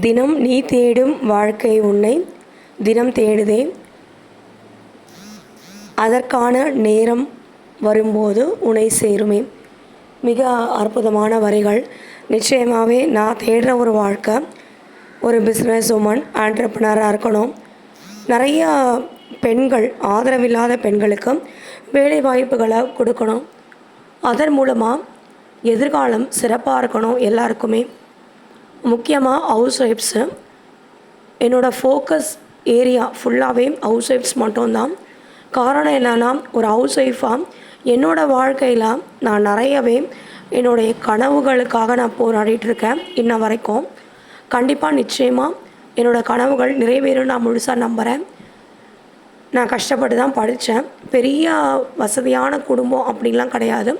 தினம் நீ தேடும் வாழ்க்கை உன்னை தினம் தேடுதே. அதற்கான நேரம் வரும்போது உன்னை சேருமே. மிக அற்புதமான வரிகள். நிச்சயமாகவே நான் தேடுற ஒரு வாழ்க்கை ஒரு பிஸ்னஸ் உமன் ஆண்டர்பனராக இருக்கணும். நிறையா பெண்கள் ஆதரவில்லாத பெண்களுக்கு வேலை வாய்ப்புகளை கொடுக்கணும். அதன் மூலமாக எதிர்காலம் சிறப்பாக இருக்கணும் எல்லாருக்குமே. முக்கியமாக ஹவுஸ் ஒய்ஃப்ஸு என்னோடய ஃபோக்கஸ் ஏரியா ஃபுல்லாகவே ஹவுஸ் ஒய்ஃப்ஸ் மட்டும்தான். காரணம் என்னென்னா ஒரு ஹவுஸ் ஒய்ஃபாக என்னோடய வாழ்க்கையில் நான் நிறையவே என்னுடைய கனவுகளுக்காக நான் போராடிட்டு இருக்கேன் இன்ன வரைக்கும். கண்டிப்பாக நிச்சயமாக என்னோடய கனவுகள் நிறைவேறும் நான் முழுசாக நம்புகிறேன் நான் கஷ்டப்பட்டு தான் படித்தேன் பெரிய வசதியான குடும்பம் அப்படின்லாம் கிடையாது.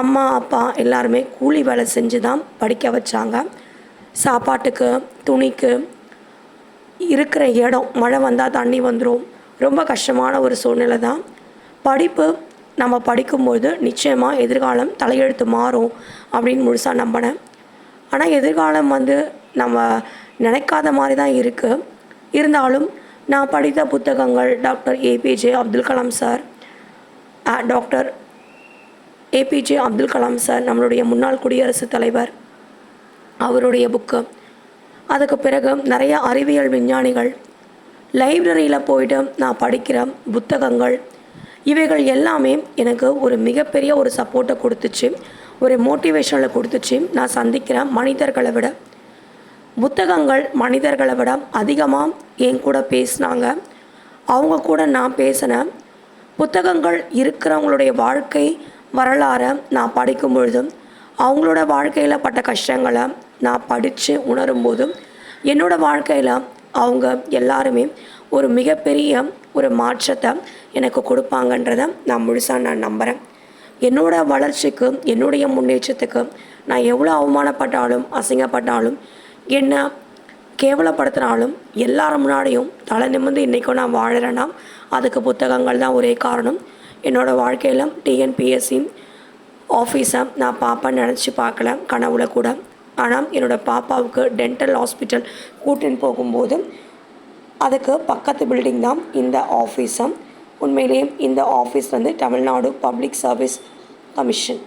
அம்மா அப்பா எல்லாருமே கூலி வேலை செஞ்சு தான் படிக்க வச்சாங்க. சாப்பாட்டுக்கு துணிக்கு இருக்கிற இடம் மழை வந்தால் தண்ணி வந்துடும் ரொம்ப கஷ்டமான ஒரு சூழ்நிலை தான். படிப்பு நம்ம படிக்கும்போது நிச்சயமாக எதிர்காலம் தலையெழுத்து மாறும் அப்படின்னு முழுசாக நம்பினேன். ஆனால் எதிர்காலம் வந்து நம்ம நினைக்காத மாதிரி தான் இருக்குது இருந்தாலும் நான் படித்த புத்தகங்கள் doctor APJ Abdul Kalam sir doctor APJ Abdul Kalam sir நம்மளுடைய முன்னாள் குடியரசுத் தலைவர் அவருடைய புக்கு அதுக்கு பிறகு நிறைய அறிவியல் விஞ்ஞானிகள் லைப்ரரியில் போயிட்டு நான் படிக்கிற புத்தகங்கள் இவைகள் எல்லாமே எனக்கு ஒரு மிகப்பெரிய ஒரு சப்போர்ட்டை கொடுத்துச்சு. ஒரு மோட்டிவேஷனில் கொடுத்துச்சு. நான் சந்திக்கிற மனிதர்களை விட. புத்தகங்கள் மனிதர்களை விட அதிகமாக என் கூட பேசினாங்க. அவங்க கூட நான் பேசினேன் புத்தகங்கள் இருக்கிறவங்களுடைய வாழ்க்கை வரலாறை நான் படிக்கும் பொழுதும் அவங்களோட வாழ்க்கையில் பட்ட கஷ்டங்களை நான் படித்து உணரும் போதும் என்னோடய வாழ்க்கையில் அவங்க எல்லாருமே ஒரு மிகப்பெரிய ஒரு மாற்றத்தை எனக்கு கொடுப்பாங்கன்றதை நான் முழுசாக நான் நம்புகிறேன் என்னோட வளர்ச்சிக்கு என்னுடைய முன்னேற்றத்துக்கு நான் எவ்வளோ அவமானப்பட்டாலும் அசிங்கப்பட்டாலும் என்ன கேவலப்படுத்தினாலும் எல்லாரும் முன்னாடியும் தலை நிமிர்ந்து இன்றைக்கும் நான் வாழறேன்னா அதுக்கு புத்தகங்கள் தான் ஒரே காரணம். என்னோடய வாழ்க்கையில் டிஎன்பிஎஸ்சி ஆஃபீஸை நான் பாப்பா நினச்சி பார்க்கல கனவுல கூட. ஆனால் என்னோடய பாப்பாவுக்கு டென்டல் ஹாஸ்பிட்டல் கூட்டின்னு போகும்போது அதுக்கு பக்கத்து பில்டிங் தான் இந்த ஆஃபீஸும் உண்மையிலேயே இந்த ஆஃபீஸ் வந்து தமிழ்நாடு பப்ளிக் சர்வீஸ் கமிஷன்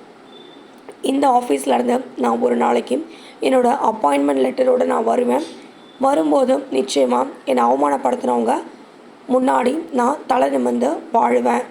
இந்த ஆஃபீஸில் இருந்து நான் ஒரு நாளைக்கு என்னோடய அப்பாயின்மெண்ட் லெட்டரோடு நான் வருவேன். வரும்போது நிச்சயமாக என்னை அவமானப்படுத்தினவங்க முன்னாடி நான் தலை நிமிர்ந்து வாழ்வேன்.